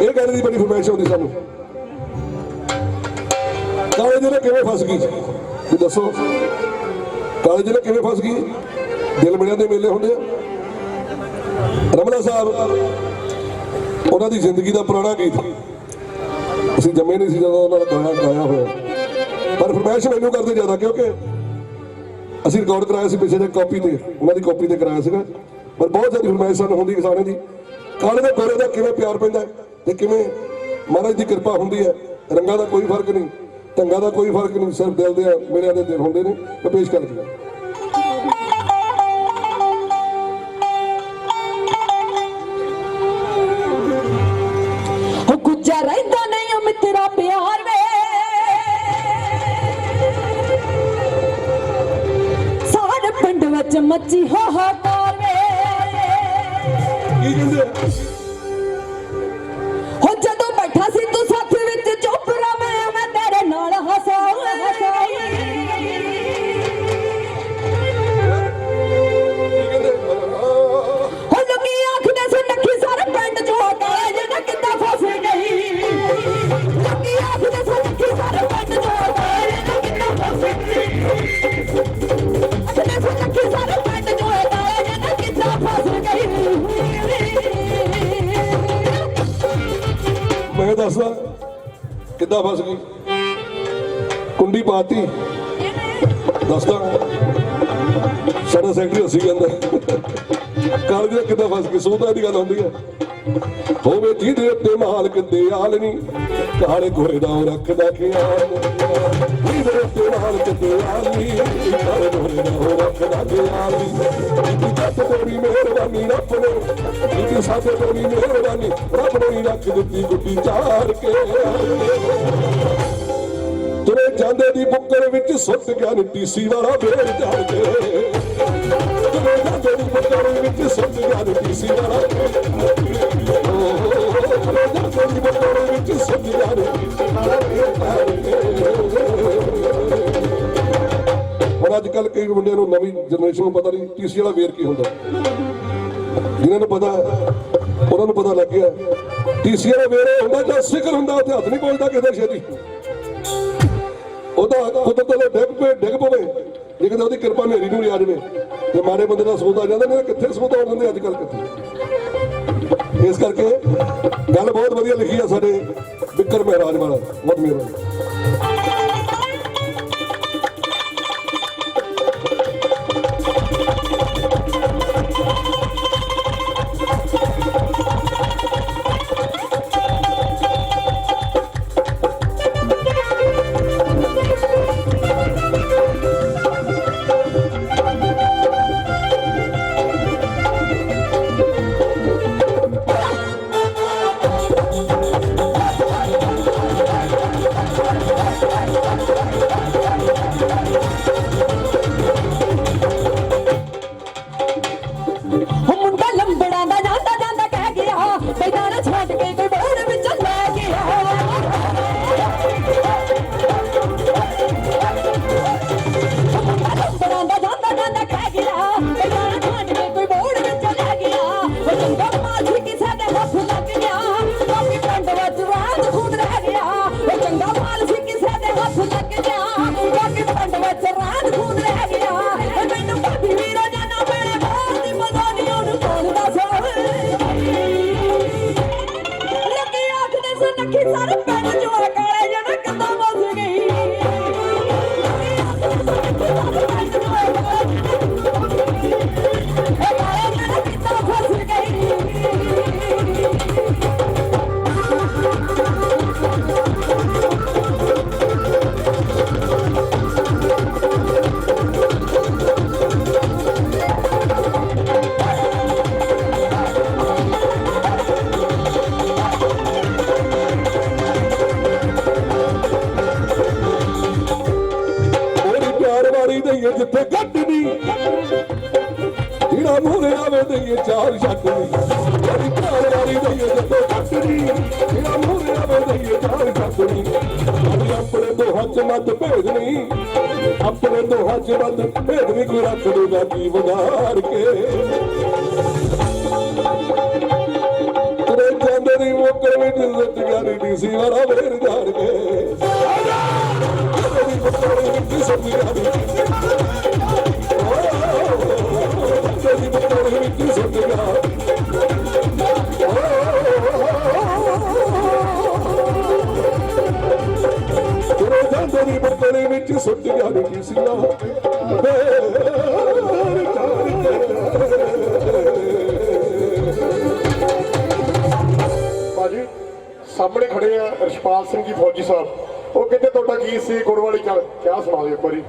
ਇਹ ਗੱਲ ਦੀ ਬੜੀ ਫਰਮਾਇਸ਼ ਆਉਂਦੀ ਸਾਨੂੰ। ਕਾਲੇ ਜਿਹੜੇ ਕਿਵੇਂ ਫਸ ਗਈ? ਵੀ ਦੱਸੋ। ਕਾਲੇ ਜਿਹੜੇ ਕਿਵੇਂ ਫਸ ਗਈ? ਦਿਲ ਬਣਿਆ ਦੇ ਮੇਲੇ ਹੁੰਦੇ ਆ। ਰਮਣਾ ਸਾਹਿਬ, ਉਹਨਾਂ ਦੀ ਜ਼ਿੰਦਗੀ ਦਾ ਪੁਰਾਣਾ ਗੀਤ। ਅਸੀਂ ਜੰਮੇ ਨਹੀਂ ਸੀ ਜਦੋਂ ਉਹਨਾਂ ਦਾ ਗਾਇਆ ਗਾਇਆ ਹੋਇਆ। ਪਰ ਫਰਮਾਇਸ਼ ਮੈਨੂੰ ਕਰਦੇ ਜ਼ਿਆਦਾ, ਕਿਉਂਕਿ ਅਸੀਂ ਰਿਕਾਰਡ ਕਰਾਇਆ ਸੀ ਪਿੱਛੇ ਪਿਛਲੇ ਕਾਪੀ ਤੇ। ਉਹਨਾਂ ਦੀ ਕਾਪੀ ਤੇ ਕਰਾਇਆ ਸੀਗਾ। ਪਰ ਬਹੁਤ ਜ਼ਿਆਦਾ ਫਰਮਾਇਸ਼ ਸਾਨੂੰ ਹੁੰਦੀ ਕਿਸਾਨਾਂ ਦੀ। ਕਾਲੇ ਦੇ ਗੋਰੇ ਦਾ ਕਿਵੇਂ ਪਿਆਰ ਪੈਂਦਾ ਹੈ? ਤੇ ਕਿਵੇਂ? ਮਹਾਰਾਜ ਦੀ ਕਿਰਪਾ ਹੁੰਦੀ ਹੈ। ਰੰਗਾਂ ਦਾ ਕੋਈ ਫ਼ਰਕ ਨਹੀਂ ਢੰਗਾਂ ਦਾ ਕੋਈ ਫ਼ਰਕ ਨਹੀਂ ਸਿਰਫ ਦਿਲ ਦੇ ਮੇਰਿਆਂ ਦੇ ਦਿਲ ਹੁੰਦੇ ਨੇ। ਮੈਂ ਪੇਸ਼ ਕਰ ਦਿੰਦਾ ਹੋ ਗੁੱਜਾ ਰਹਿੰਦਾ ਨਹੀਂ ਓ ਮਿੱਤਰਾ ਪਿਆਰ ਵੇ। ਸਾਰੇ ਪਿੰਡ ਵਿੱਚ ਮੱਚੀ ਹਾਹਾਕਾਰ ਵੇ। ਕੀ ਕਹਿੰਦੇ? ਕਿੱਦਾਂ ਫਸ ਗਈ? ਕੁੰਡੀ ਪਾਤੀ। ਦੱਸਦਾ। ਸਾਡਾ ਸੈਕਟਰੀ ਹੱਸੀ ਜਾਂਦਾ। ਕਾਲਜ ਦਾ ਕਿੱਦਾਂ ਫਸ ਗਈ? ਸੋਧਾ ਦੀ ਗੱਲ ਹੁੰਦੀ ਹੈ। ਹੋਵੇ ਜਿਹਦੇ ਉੱਤੇ ਮਾਲਕ ਦੇ ਆਲਣੀ ਕਾਲੇ ਘੋੜੇ ਦਾ ਉਹ ਰੱਖਦਾ ਖਿਆਲ। ਜਿਹਦੇ ਉੱਤੇ ਮਾਲਕ ਦੇ ਆਲਣੀ ਕਾਲੇ ਘੋੜੇ ਦਾ ਉਹ ਰੱਖਦਾ ਖਿਆਲ। ਜਿੱਤੀ ਜੱਟ ਮਿਹਰਬਾਨੀ ਰੱਬ ਨੇ ਸਾਡੇ ਤੇਰੀ ਮਿਹਰਬਾਨੀ, ਰੱਬ ਨੇ ਰੱਖ ਦਿੱਤੀ ਗੁੱਡੀ ਚਾਰ ਕੇ। ਤੁਰੇ ਜਾਂਦੇ ਦੀ ਬੁੱਕਰ ਵਿੱਚ ਸੁੱਟ ਗਿਆ ਟੀਸੀ ਵਾਲਾ ਵੇਰ ਝਾੜ ਕੇ। ਤੁਰੇ ਜਾਂਦੇ ਦੀ ਬੁੱਕਰ ਵਿੱਚ ਸੁੱਟ ਗਿਆ ਟੀਸੀ ਵਾਲਾ ਤੁਰੇ ਜਾਂਦੇ ਦੀ ਬੁੱਕਰ ਵਿੱਚ ਸੁੱਟ ਗਿਆ ਟੀਸੀ ਵਾਲਾ ਵੇਰ ਝਾੜ ਕੇ। ਹੁਣ ਅੱਜ ਕੱਲ ਕਈ ਮੁੰਡਿਆਂ ਨੂੰ ਨਵੀਂ ਜਨਰੇਸ਼ਨ ਨੂੰ ਪਤਾ ਨਹੀਂ ਟੀਸੀ ਵਾਲਾ ਵੇਰ ਕੀ ਹੁੰਦਾ। ਜਿਨ੍ਹਾਂ ਨੂੰ ਪਤਾ, ਉਹਨਾਂ ਨੂੰ ਪਤਾ ਲੱਗ ਗਿਆ ਟੀਸੀ ਵਾਲਾ ਵੇਰ ਹੁੰਦਾ ਜਦ ਸਿਖਰ ਹੁੰਦਾ ਉੱਥੇ ਹੱਥ ਨਹੀਂ ਬੋਲਦਾ ਕਿਸੇ ਛੇਤੀ ਉਹਦਾ ਕੁਦਰਤ ਦੇ ਡਿੱਗ ਪਏ, ਡਿੱਗ ਪਵੇ। ਜੇ ਉਹਦੀ ਕਿਰਪਾ ਹਨੇਰੀ ਨੂੰ ਆ ਜਾਵੇ, ਤੇ ਮਾੜੇ ਬੰਦੇ ਦਾ ਸਬੂਤ ਆ ਜਾਂਦਾ, ਨਹੀਂ ਕਿੱਥੇ ਸਬੂਤ ਆਉਣ ਦਿੰਦੇ ਅੱਜ ਕੱਲ ਕਿੱਥੇ? ਇਸ ਕਰਕੇ ਗੱਲ ਬਹੁਤ ਵਧੀਆ ਲਿਖੀ ਆ ਸਾਡੇ ਵਿਕਰ ਮਹਾਰਾਜ ਵਾਲਾ, ਬਹੁਤ ਮਿਹਰਬਾਨੀ। ਨੱਖੀ ਸਾਰੇ ਪਿੰਡ ਚੋਂ ਜਿੱਥੇ ਗੱਡ ਨਹੀਂ ਜਿਹੜਾ ਮੂਹਰੇ ਆਵੇ ਦਈਏ ਚਾਰ ਛੱਡ ਨਹੀਂ ਉਹਦੀ ਪਿਆਰ ਵਾਲੀ ਦਈਏ ਜਿੱਥੇ ਗੱਡ ਨਹੀਂ ਜਿਹੜਾ ਮੂਹਰੇ ਆਵੇ ਦਈਏ ਚਾਰ ਛੱਡ ਨਹੀਂ ਅਸੀਂ ਆਪਣੇ ਦੋ ਹੱਥ ਮੱਤ ਭੇਦ ਨਹੀਂ ਆਪਣੇ ਦੋ ਹੱਥ ਮੱਤ ਭੇਦ ਨਹੀਂ ਕੋਈ ਰੱਖ ਦੇਗਾ ਕੀ ਵਿਗਾੜ ਕੇ। ਤੁਰੇ ਜਾਂਦੇ ਤੇਰੀ ਮੁੱਕਰ ਵਿੱਚ ਜ਼ਿੰਦਗੀਆਂ ਦੀ ਸੀ ਵਾਲਾ ਵੇਰ ਜਾਣ ਕੇ। ਤੇਰੀ ਮੁੱਕਰ ਵਿੱਚ ਜ਼ਿੰਦਗੀਆਂ ਦੀ ਮੁੱਕਰ ਵਿੱਚ ਜ਼ਿੰਦਗੀਆਂ ਦੀ ਸੀ ਭਾਜੀ, ਸਾਹਮਣੇ ਖੜੇ ਆ ਰਸ਼ਪਾਲ ਸਿੰਘ ਜੀ ਫੌਜੀ ਸਾਹਿਬ। ਉਹ ਕਹਿੰਦੇ ਤੁਹਾਡਾ ਗੀਤ ਸੀ? ਗੁਰਵਾਲੀ ਕਿਆ ਕਿਆ ਸੁਣਾ ਦਿਓ ਇੱਕ ਵਾਰੀ?